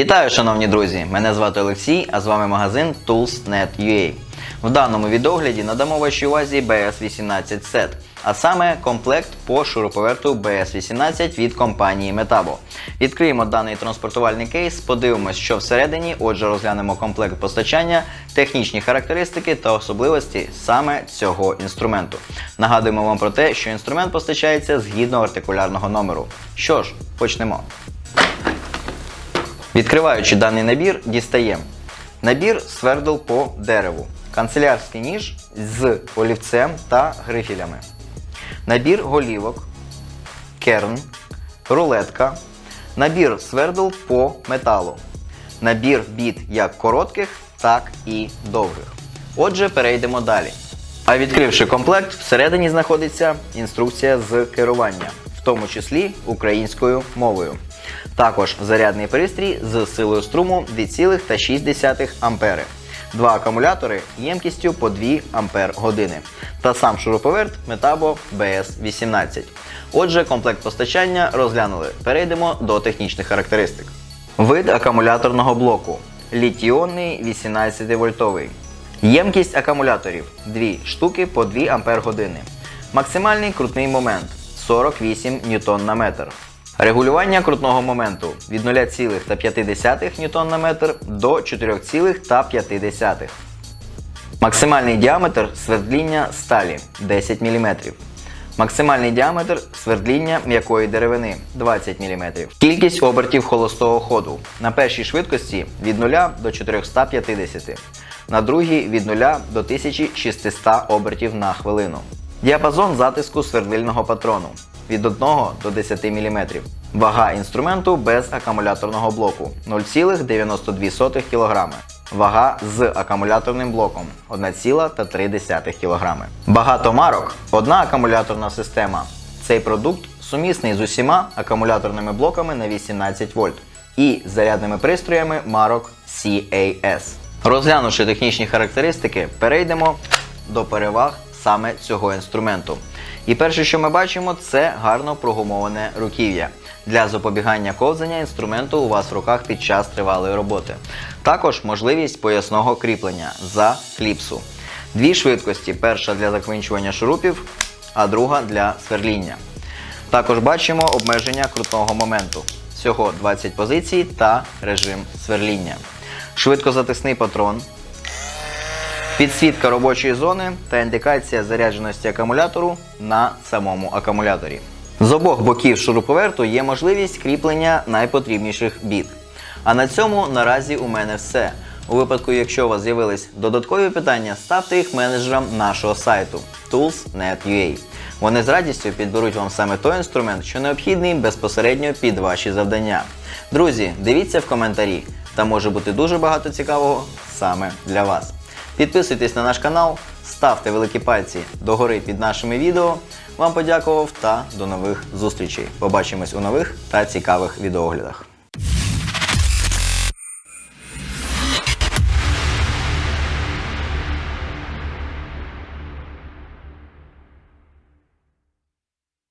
Вітаю, шановні друзі! Мене звати Олексій, а з вами магазин Tools.net.ua. В даному відогляді надамо вашій увазі BS18 Set, а саме комплект по шуруповерту BS18 від компанії Metabo. Відкриємо даний транспортувальний кейс, подивимось, що всередині, отже, розглянемо комплект постачання, технічні характеристики та особливості саме цього інструменту. Нагадуємо вам про те, що інструмент постачається згідно артикулярного номеру. Що ж, почнемо. Відкриваючи даний набір, дістаємо набір свердл по дереву, канцелярський ніж з олівцем та грифілями, набір голівок, керн, рулетка, набір свердл по металу, набір біт як коротких, так і довгих. Отже, перейдемо далі. А відкривши комплект, всередині знаходиться інструкція з керування, в тому числі українською мовою. Також зарядний пристрій з силою струму 2,6 А. Два акумулятори ємкістю по 2 Ампер години та сам шуруповерт Metabo BS18. Отже, комплект постачання розглянули. Перейдемо до технічних характеристик. Вид акумуляторного блоку. Літіонний 18 вольтовий. Ємкість акумуляторів 2 штуки по 2 Ампер години. Максимальний крутний момент 48 ньютон на метр. Регулювання крутного моменту від 0,5 ньютон на метр до 4,5. Максимальний діаметр свердління сталі 10 мм. Максимальний діаметр свердління м'якої деревини 20 мм. Кількість обертів холостого ходу на першій швидкості від 0 до 450, на другій від 0 до 1600 обертів на хвилину. Діапазон затиску свердлильного патрону від 1 до 10 мм. Вага інструменту без акумуляторного блоку 0,92 кг. Вага з акумуляторним блоком 1,3 кг. Багато марок одна акумуляторна система. Цей продукт сумісний з усіма акумуляторними блоками на 18 вольт і зарядними пристроями марок CAS. Розглянувши технічні характеристики, перейдемо до переваг саме цього інструменту. І перше, що ми бачимо, це гарно прогумоване руків'я для запобігання ковзання інструменту у вас в руках під час тривалої роботи. Також можливість поясного кріплення за кліпсу. Дві швидкості: перша для заквинчування шурупів, а друга для сверління. Також бачимо обмеження крутного моменту. Всього 20 позицій та режим сверління. Швидкозатисний патрон, підсвітка робочої зони та індикація зарядженості акумулятору на самому акумуляторі. З обох боків шуруповерту є можливість кріплення найпотрібніших біт. А на цьому наразі у мене все. У випадку, якщо у вас з'явились додаткові питання, ставте їх менеджерам нашого сайту tools.net.ua. Вони з радістю підберуть вам саме той інструмент, що необхідний безпосередньо під ваші завдання. Друзі, дивіться в коментарі, там може бути дуже багато цікавого саме для вас. Підписуйтесь на наш канал, ставте великі пальці догори під нашими відео. Вам подякував та до нових зустрічей. Побачимось у нових та цікавих відеоглядах.